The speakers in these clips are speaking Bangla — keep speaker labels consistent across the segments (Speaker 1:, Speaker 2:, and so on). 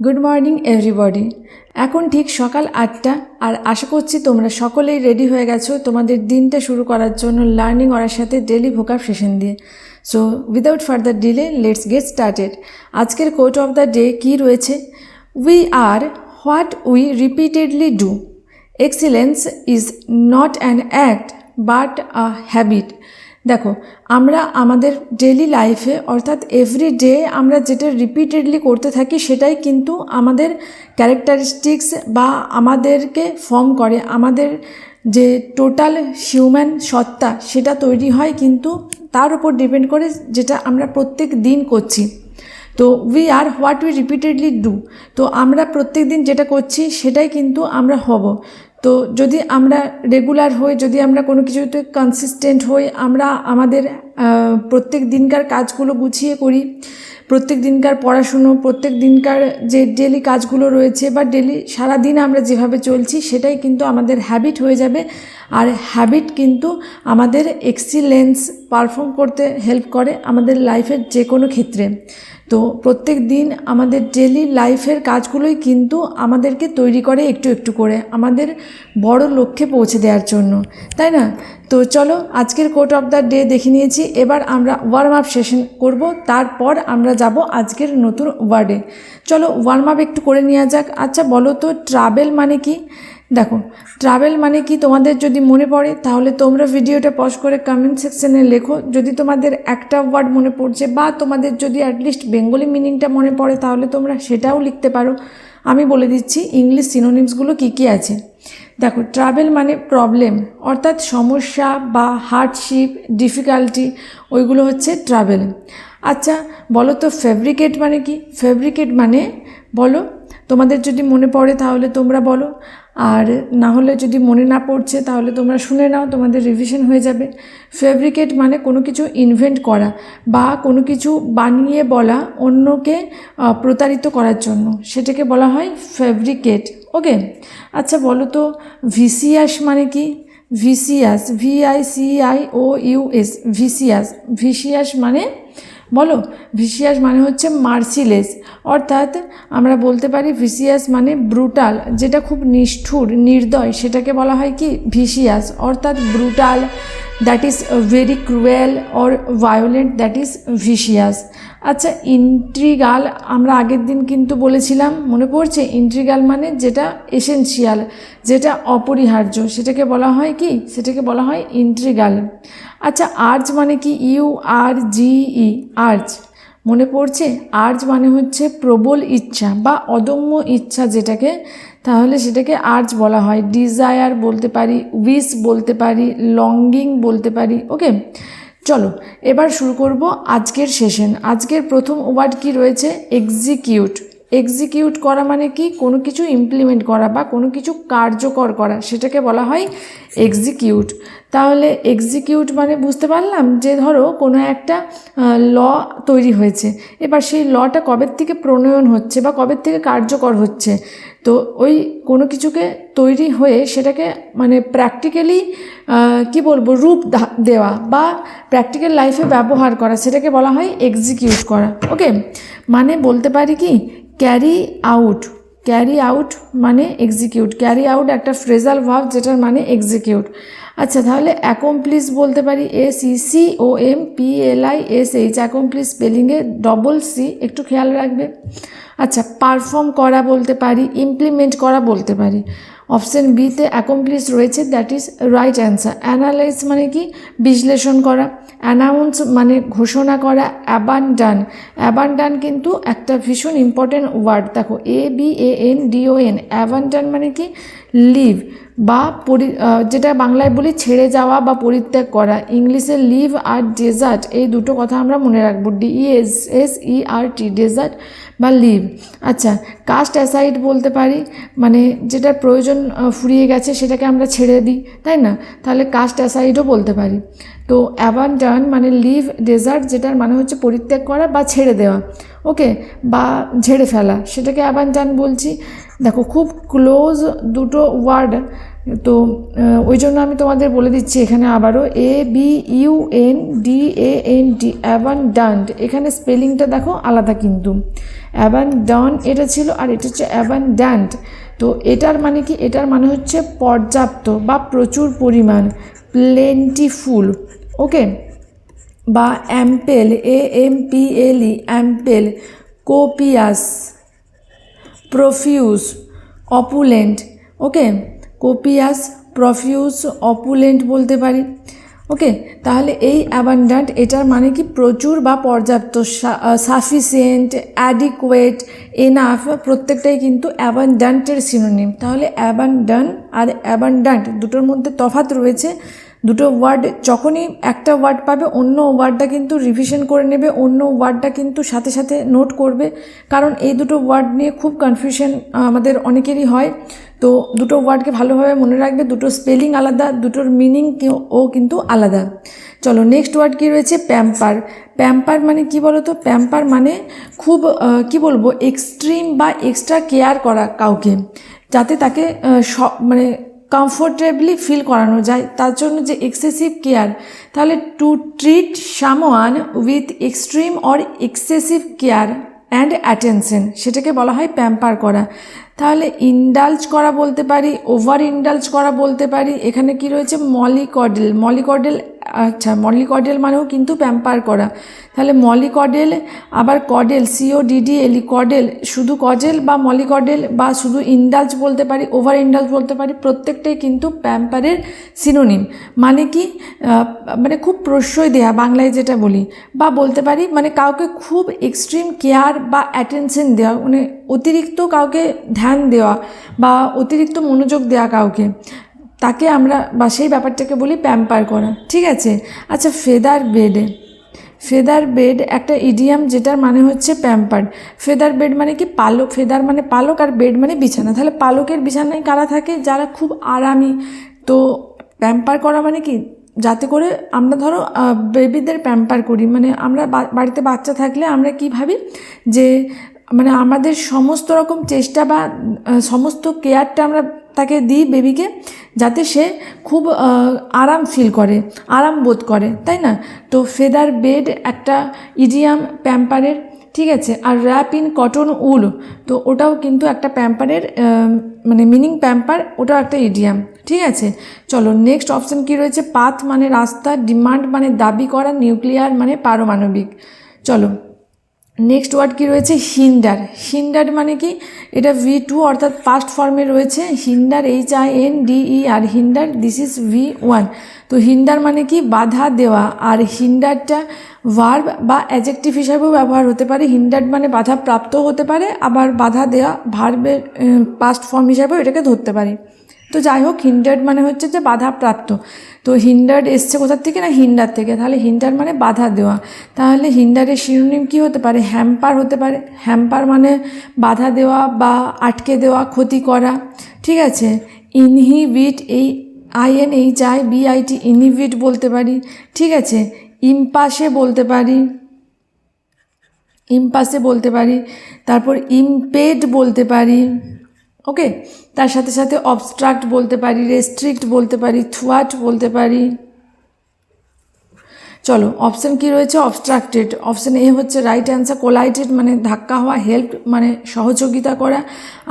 Speaker 1: গুড মর্নিং এভরিবডি এখন ঠিক সকাল আটটা, আর আশা করছি তোমরা সকলেই রেডি হয়ে গেছো তোমাদের দিনটা শুরু করার জন্য লার্নিং ওরার সাথে ডেলি ভোকাপ সেশন দিয়ে। So without further delay let's get started আজকের কোট অফ দ্য ডে কী রয়েছে? We are what we repeatedly do excellence is not an act but a habit দেখো, আমরা আমাদের ডেলি লাইফে অর্থাৎ এভরি ডে আমরা যেটা রিপিটেডলি করতে থাকি, সেটাই কিন্তু আমাদের ক্যারেক্টারিস্টিক্স বা আমাদেরকে ফর্ম করে। আমাদের যে টোটাল হিউম্যান সত্তা, সেটা তৈরি হয় কিন্তু তার উপর ডিপেন্ড করে যেটা আমরা প্রত্যেক দিন করছি। তো we are what we repeatedly do তো আমরা প্রত্যেক দিন যেটা করছি, সেটাই কিন্তু আমরা হব। তো যদি আমরা রেগুলার হই, যদি আমরা কোনো কিছুতে কনসিস্টেন্ট হই, আমরা আমাদের প্রত্যেক দিনকার কাজগুলো গুছিয়ে করি প্রত্যেক দিনকার পড়াশুনো, প্রত্যেক দিনকার যে ডেলি কাজগুলো রয়েছে বা ডেলি সারা দিন আমরা যেভাবে চলছি, সেটাই কিন্তু আমাদের হ্যাবিট হয়ে যাবে। আর হ্যাবিট কিন্তু আমাদের এক্সিলেন্স পারফর্ম করতে হেল্প করে আমাদের লাইফের যে কোনো ক্ষেত্রে। তো প্রত্যেক দিন আমাদের ডেলি লাইফের কাজগুলোই কিন্তু আমাদেরকে তৈরি করে একটু একটু করে, আমাদের বড় লক্ষ্যে পৌঁছে দেওয়ার জন্য। তাই না? তো চলো, আজকের কোট অফ দ্য ডে দেখে নিয়েছি। এবার আমরা ওয়ার্ম আপ সেশন করব, তারপর আমরা যাব আজকের নতুন ওয়ার্ডে চলো ওয়ার্ম আপ একটু করে নেওয়া যাক। আচ্ছা বলো তো ট্রাভেল মানে কি? দেখো ট্রাভেল মানে কি তোমাদের যদি মনে পড়ে, তাহলে তোমরা ভিডিওটা পজ করে কমেন্ট সেকশনে লেখো। যদি তোমাদের একটা ওয়ার্ড মনে পড়ছে, বা তোমাদের যদি অ্যাটলিস্ট বেঙ্গলি মিনিংটা মনে পড়ে, তাহলে তোমরা সেটাও লিখতে পারো। আমি বলে দিচ্ছি ইংলিশ সিনোনিমসগুলো কী কী আছে? দেখো ট্রাভেল মানে প্রবলেম অর্থাৎ সমস্যা বা হার্ডশিপ ডিফিকাল্টি ওইগুলো হচ্ছে ট্রাভেল আচ্ছা বলো তো ফেব্রিকেট মানে কি? ফেব্রিকেট মানে বলো, তোমাদের যদি মনে পড়ে তাহলে তোমরা বলো, আর না হলে যদি মনে না পড়ছে তাহলে তোমরা শুনে নাও, তোমাদের রিভিশন হয়ে যাবে। ফেব্রিকেট মানে কোনো কিছু ইনভেন্ট করা বা কোনো কিছু বানিয়ে বলা অন্যকে প্রতারিত করার জন্য। সেটাকে বলা হয় ফেব্রিকেট ওকে আচ্ছা বলো তো ভিসিয়াস মানে কি? Vicious V I C I O U S vicious vicious মানে বলো ভিসিয়াস মানে হচ্ছে মার্সিলেস, অর্থাৎ আমরা বলতে পারি ভিসিয়াস মানে ব্রুটাল, যেটা খুব নিষ্ঠুর, নির্দয়, সেটাকে বলা হয় কি? ভিসিয়াস অর্থাৎ brutal, that is very cruel, or violent, that is vicious আচ্ছা ইন্ট্রিগাল, আমরা আগের দিন কিন্তু বলেছিলাম, মনে পড়ছে? ইন্ট্রিগাল মানে যেটা এসেনশিয়াল, যেটা অপরিহার্য, সেটাকে বলা হয় কি? সেটাকে বলা হয় ইন্ট্রিগাল। আচ্ছা আর্জ মানে কি? U R G E, urge. মনে পড়ছে? আর্জ মানে হচ্ছে প্রবল ইচ্ছা বা অদম্য ইচ্ছা যেটাকে, তাহলে সেটাকে আর্জ বলা হয়। ডিজায়ার বলতে পারি, উইস বলতে পারি, লঙ্গিং বলতে পারি, ওকে? চলো, এবার শুরু করব আজকের সেশন। আজকের প্রথম ওয়ার্ড কি রয়েছে? এক্সিকিউট। এক্সিকিউট করা মানে কি? কোনো কিছু ইমপ্লিমেন্ট করা বা কোনো কিছু কার্যকর করা, সেটাকে বলা হয় এক্সিকিউট। তাহলে এক্সিকিউট মানে বুঝতে পারলাম যে ধরো কোনো একটা ল তৈরি হয়েছে। এবার সেই লটা কবের থেকে প্রণয়ন হচ্ছে বা কবের থেকে কার্যকর হচ্ছে? তো ওই কোনো কিছুকে তৈরি হয়ে সেটাকে মানে প্র্যাকটিক্যালি কি বলব, রূপ দেওয়া বা প্র্যাকটিক্যাল লাইফে ব্যবহার করা, সেটাকে বলা হয় এক্সিকিউট করা। ওকে? মানে বলতে পারি কি ক্যারি আউট ক্যারি আউট মানে এক্সিকিউট ক্যারি আউট একটা ফ্রেজাল ভাব যেটার মানে এক্সিকিউট আচ্ছা তাহলে অ্যাকমপ্লিস বলতে পারি S E C O M P L I S H accomplish স্পেলিংয়ে double C একটু খেয়াল রাখবে। আচ্ছা পারফর্ম করা বলতে পারি ইমপ্লিমেন্ট করা বলতে পারি। অপশান বিতে অ্যাকমপ্লিস রয়েছে that is right answer analyse মানে কি? বিশ্লেষণ করা। অ্যানাউন্স মানে ঘোষণা করা অ্যাবান্ডান অ্যাবান্ডান কিন্তু একটা ভীষণ ইম্পর্টেন্ট ওয়ার্ড দেখো A B A N D O N abandon মানে কি? লিভ বা পরি যেটা বাংলায় বলি ছেড়ে যাওয়া বা পরিত্যাগ করা। ইংলিশে লিভ আর ডেজার্ট, এই দুটো কথা আমরা মনে রাখব। D E S S E R T desert বা লিভ। আচ্ছা কাস্ট অ্যাসাইড বলতে পারি মানে যেটার প্রয়োজন ফুরিয়ে গেছে সেটাকে আমরা ছেড়ে দিই, তাই না? তাহলে কাস্ট অ্যাসাইডও বলতে পারি। তো অ্যাবান্ডান মানে লিভ, ডেজার্ট যেটার মানে হচ্ছে পরিত্যাগ করা বা ছেড়ে দেওয়া। ওকে, বা ঝেড়ে ফেলা, সেটাকে অ্যাবান্ডান বলছি। দেখো, খুব ক্লোজ দুটো ওয়ার্ড তো ওই জন্য আমি তোমাদের বলে দিচ্ছি এখানে আবারও A B U N D A N D abundant এখানে স্পেলিংটা দেখো আলাদা কিন্তু। অ্যাবান্ডান এটা ছিল আর এটা হচ্ছে অ্যাবান্ড্যান্ট তো এটার মানে কি? এটার মানে হচ্ছে পর্যাপ্ত বা প্রচুর পরিমাণ প্লেন্টিফুল ওকে বা ample A M P L E ample copious profuse, opulent. Okay, copious, profuse, opulent বলতে পারি। ওকে, তাহলে এই অ্যাবান্ডান্ট, এটার মানে কি প্রচুর বা পর্যাপ্ত সাফিসিয়েন্ট, অ্যাডিকুয়েট, এনাফ, প্রত্যেকটাই কিন্তু অ্যাবান্ডান্টের সিনোনিম তাহলে অ্যাবান্ডান আর অ্যাবান্ডান্ট, দুটোর মধ্যে তফাৎ রয়েছে। দুটো ওয়ার্ড যখনই একটা ওয়ার্ড পাবে, অন্য ওয়ার্ডটা কিন্তু রিভিশন করে নেবে, অন্য ওয়ার্ডটা কিন্তু সাথে সাথে নোট করবে। কারণ এই দুটো ওয়ার্ড নিয়ে খুব কনফিউশন আমাদের অনেকেরই হয়। তো দুটো ওয়ার্ডকে ভালোভাবে মনে রাখবে, দুটো স্পেলিং আলাদা, দুটোর মিনিং ও কিন্তু আলাদা। চলো নেক্সট ওয়ার্ড কি রয়েছে? প্যাম্পার প্যাম্পার মানে কি বলো তো প্যাম্পার মানে খুব কি বলব? এক্সট্রিম বা এক্সট্রা কেয়ার করা কাউকে। যাতে তাকে সব মানে কমফোর্টেবলি ফিল করানো যায়। তার জন্য যে এক্সেসিভ কেয়ার তাহলে to treat someone with extreme or excessive care and attention সেটাকে বলা হয় প্যাম্পার করা। তাহলে ইন্ডালজ করা বলতে পারি ওভার ইন্ডালজ করা বলতে পারি। এখানে কি রয়েছে? মলিকডেল মলিকডেল আচ্ছা মলিকডেল মানেও কিন্তু প্যাম্পার করা। তাহলে মলিকডেল আবার কডেল সিও ডিডি কডেল শুধু কজেল বা মলিকডেল বা শুধু ইন্ডালজ বলতে পারি, ওভার ইন্ডালজ বলতে পারি, প্রত্যেকটাই কিন্তু প্যাম্পারের সিনোনিম। মানে কি মানে খুব প্রশ্রয় দেয়া বাংলায় যেটা বলি, বা বলতে পারি মানে কাউকে খুব এক্সট্রিম কেয়ার বা অ্যাটেনশন দেওয়া মানে অতিরিক্ত কাউকে ধ্যান দেওয়া বা অতিরিক্ত মনোযোগ দেওয়া কাউকে। তাকে আমরা বা সেই ব্যাপারটাকে বলি প্যাম্পার করা, ঠিক আছে? আচ্ছা ফেদার বেডে, ফেদার বেড একটা ইডিয়াম যেটার মানে হচ্ছে প্যাম্পার্ড ফেদার বেড মানে কি? পালক, ফেদার মানে পালক আর বেড মানে বিছানা। তাহলে পালকের বিছানায় কারা থাকে? যারা খুব আরামি। তো প্যাম্পার করা মানে কি? যাতে করে আমরা ধরো বেবিদের প্যাম্পার করি। মানে আমরা বাড়িতে বাচ্চা থাকলে আমরা কি ভাবি? যে মানে আমাদের সমস্ত রকম চেষ্টা বা সমস্ত কেয়ারটা আমরা তাকে দিই বেবিকে যাতে সে খুব আরাম ফিল করে, আরাম বোধ করে, তাই না? তো ফেদার বেড একটা ইডিয়াম প্যাম্পারের ঠিক আছে, আর র্যাপ ইন কটন উল তো ওটাও কিন্তু একটা প্যাম্পারের মানে মিনিং প্যাম্পার ওটাও একটা ইডিয়াম ঠিক আছে? চলো নেক্সট অপশন কি রয়েছে? পাথ মানে রাস্তা ডিমান্ড মানে দাবি করা নিউক্লিয়ার মানে পারমাণবিক, চলো। নেক্সট ওয়ার্ড কি রয়েছে? হিন্ডার হিন্ডার মানে কি? এটা ভি টু অর্থাৎ পাস্ট ফর্মে রয়েছে। Hinder H I N D E R hinder this is V one তো হিন্ডার মানে কি? বাধা দেওয়া। আর হিন্ডারটা ভার্ব বা অ্যাজেক্টিভ হিসাবেও ব্যবহার হতে পারে। হিন্ডার মানে বাধা প্রাপ্ত হতে পারে। আবার বাধা দেওয়া ভার্বের পাস্ট ফর্ম হিসাবেও এটাকে ধরতে পারি। তো যাই হোক হিন্ডার্ড মানে হচ্ছে যে বাধা প্রাপ্ত তো হিন্ডার্ড এসছে কোথার থেকে না হিন্ডার থেকে? তাহলে হিন্ডার মানে বাধা দেওয়া। তাহলে হিন্ডারের শিরোনিম কী হতে পারে? হ্যাম্পার হতে পারে। হ্যাম্পার মানে বাধা দেওয়া বা আটকে দেওয়া, ক্ষতি করা। ঠিক আছে? ইনহিবিট এই I N H I B I T inhibit বলতে পারি। ঠিক আছে? ইম্পাসে বলতে পারি। ইম্পাসে বলতে পারি। তারপর ইমপেড বলতে পারি। ওকে তার সাথে সাথে অবস্ট্রাক্ট বলতে পারি রেস্ট্রিক্ট বলতে পারি থুয়াট বলতে পারি। চলো অপশান কি রয়েছে? অবস্ট্রাক্টেড অপশান এ হচ্ছে রাইট অ্যান্সার কোলাইটেড মানে ধাক্কা হওয়া হেল্প মানে সহযোগিতা করা,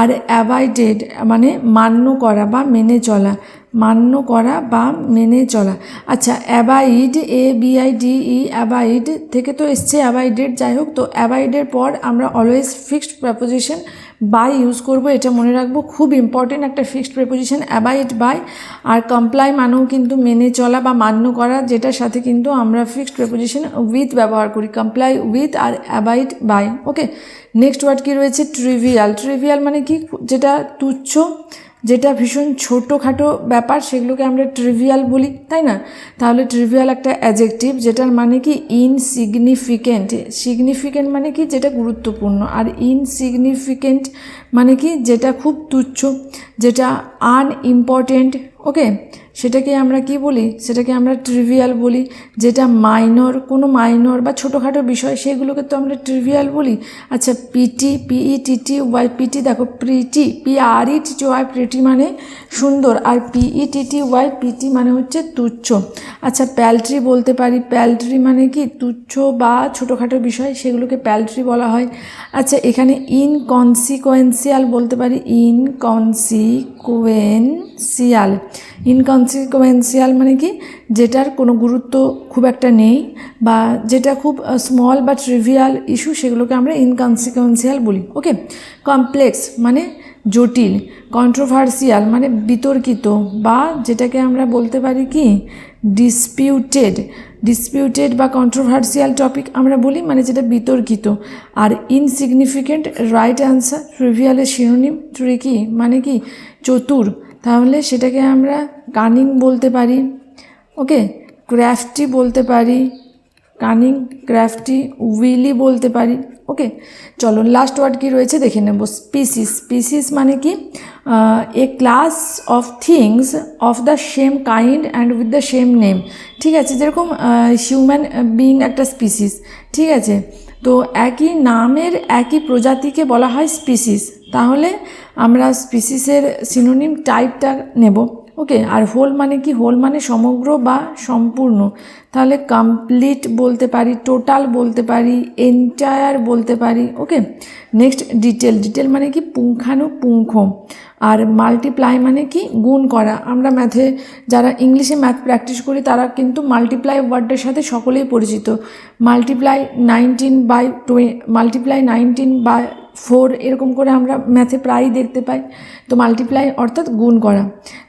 Speaker 1: আর অ্যাভাইডেড মানে মান্য করা বা মেনে চলা। মান্য করা বা মেনে চলা। আচ্ছা অ্যাবাইড এ বিআই ডি ই অ্যাবাইড থেকে তো এসছে অ্যাবাইডেড যাই হোক, তো অ্যাবাইডের পর আমরা always fixed preposition by use করব, এটা মনে রাখব, খুব ইম্পর্টেন্ট একটা ফিক্সড প্রেপোজিশন অ্যাবাইড বাই আর কমপ্লাই মানেও কিন্তু মেনে চলা বা মান্য করা, যেটার সাথে কিন্তু আমরা ফিক্সড প্রেপোজিশন উইথ ব্যবহার করি comply with R abide by okay next word কী রয়েছে? ট্রিভিয়াল ট্রিভিয়াল মানে কি? যেটা তুচ্ছ যেটা ভীষণ ছোটোখাটো ব্যাপার, সেগুলোকে আমরা ট্রিভিয়াল বলি, তাই না? তাহলে ট্রিভিয়াল একটা অ্যাজেকটিভ যেটার মানে কি ইনসিগনিফিকেন্ট সিগনিফিকেন্ট মানে কি? যেটা গুরুত্বপূর্ণ। আর ইনসিগনিফিকেন্ট মানে কি? যেটা খুব তুচ্ছ, যেটা আনইম্পর্টেন্ট ওকে সেটাকে আমরা কি বলি? সেটাকে আমরা ট্রিভিয়াল বলি, যেটা মাইনর কোনো মাইনর বা ছোটোখাটো বিষয়, সেগুলোকে তো আমরা ট্রিভিয়াল বলি। আচ্ছা petty P E T T Y petty দেখো pretty P R E T T Y pretty মানে সুন্দর, আর P E T T Y petty মানে হচ্ছে তুচ্ছ। আচ্ছা প্যালট্রি বলতে পারি। প্যালট্রি মানে কি? তুচ্ছ বা ছোটোখাটো বিষয়, সেগুলোকে প্যালট্রি বলা হয়। আচ্ছা এখানে ইনকনসিকোয়েন্সিয়াল বলতে পারি। ইনকনসিকোয়েন্সিয়াল ইনকনসিকোয়েন্সিয়াল মানে কি? যেটার কোনো গুরুত্ব খুব একটা নেই বা যেটা খুব স্মল বা ট্রিভিয়াল ইস্যু সেগুলোকে আমরা ইনকনসিকোয়েন্সিয়াল বলি ওকে কমপ্লেক্স মানে জটিল কন্ট্রোভার্সিয়াল মানে বিতর্কিত বা যেটাকে আমরা বলতে পারি কি? ডিসপিউটেড ডিসপিউটেড বা কন্ট্রোভার্সিয়াল টপিক আমরা বলি মানে যেটা বিতর্কিত। আর ইনসিগনিফিকেন্ট রাইট অ্যান্সার ট্রিভিয়ালের শিরোনিম ট্রিকি মানে কি? চতুর। তাহলে সেটাকে আমরা কানিং বলতে পারি ওকে ক্র্যাফটি বলতে পারি কানিং ক্র্যাফটি উইলি বলতে পারি ওকে চলো লাস্ট ওয়ার্ড কি রয়েছে দেখে নেব স্পিসিস স্পিসিস মানে কি? A class of things of the same kind and with the same name ঠিক আছে, যেরকম হিউম্যান বিং একটা স্পিসিস ঠিক আছে? তো একই নামের একই প্রজাতিকে বলা হয় স্পিসিস তাহলে আমরা স্পিসিসের সিনোনিম টাইপটা নেব। ওকে আর হোল মানে কি? হোল মানে সমগ্র বা সম্পূর্ণ। তাহলে কমপ্লিট বলতে পারি টোটাল বলতে পারি এন্টায়ার বলতে পারি। ওকে নেক্সট ডিটেল ডিটেল মানে কি? পুঙ্খানুপুঙ্খ। আর মাল্টিপ্লাই মানে কি? গুণ করা। আমরা ম্যাথে যারা ইংলিশে ম্যাথ প্র্যাকটিস করি, তারা কিন্তু মাল্টিপ্লাই ওয়ার্ডের সাথে সকলেই পরিচিত। Multiply nineteen by two multiply nineteen by four এরকম করে আমরা ম্যাথে প্রায়ই দেখতে পাই। তো মাল্টিপ্লাই অর্থাৎ গুণ করা।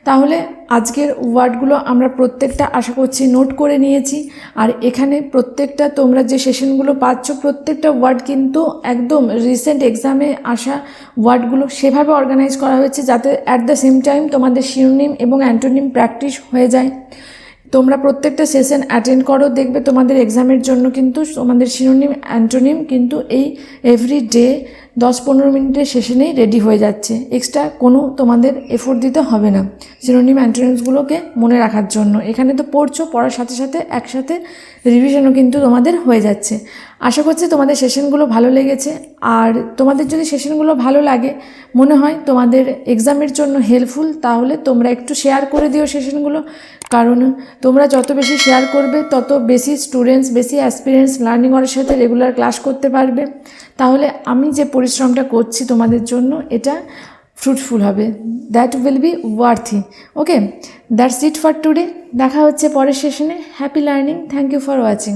Speaker 1: তাহলে আজকের ওয়ার্ডগুলো আমরা প্রত্যেকটা আশা করছি নোট করে নিয়েছি। আর এখানে প্রত্যেকটা তোমরা যে সেশনগুলো পাচ্ছ, প্রত্যেকটা ওয়ার্ড কিন্তু একদম রিসেন্ট এক্সামে আসা ওয়ার্ডগুলো সেভাবে অর্গানাইজ করা হয়েছে যাতে অ্যাট দ্য সেম টাইম তোমাদের শিরোনিম এবং অ্যান্টোনিম প্র্যাকটিস হয়ে যায়। তোমরা প্রত্যেকটা সেশন অ্যাটেন্ড করো, দেখবে তোমাদের এক্সামের জন্য কিন্তু তোমাদের শিরোনিম অ্যান্টোনিম কিন্তু এই এভরি ডে দশ পনেরো মিনিটের সেশনেই রেডি হয়ে যাচ্ছে। এক্সট্রা কোনো তোমাদের এফোর্ট দিতে হবে না। সিনোনিম অ্যান্টোনিমসগুলোকে মনে রাখার জন্য। এখানে তো পড়ছো, পড়ার সাথে সাথে একসাথে রিভিশনও কিন্তু তোমাদের হয়ে যাচ্ছে। আশা করছি তোমাদের সেশনগুলো ভালো লেগেছে। আর তোমাদের যদি সেশনগুলো ভালো লাগে, মনে হয় তোমাদের এক্সামের জন্য হেল্পফুল তাহলে তোমরা একটু শেয়ার করে দিও সেশনগুলো কারণ তোমরা যত বেশি শেয়ার করবে, তত বেশি স্টুডেন্টস বেশি অ্যাসপিরিয়েন্স লার্নিং ওয়ারের সাথে রেগুলার ক্লাস করতে পারবে। তাহলে আমি যে পরিশ্রমটা করছি তোমাদের জন্য, এটা ফ্রুটফুল হবে। That will be worthy okay that's it for today দেখা হচ্ছে পরের সেশনে happy learning thank you for watching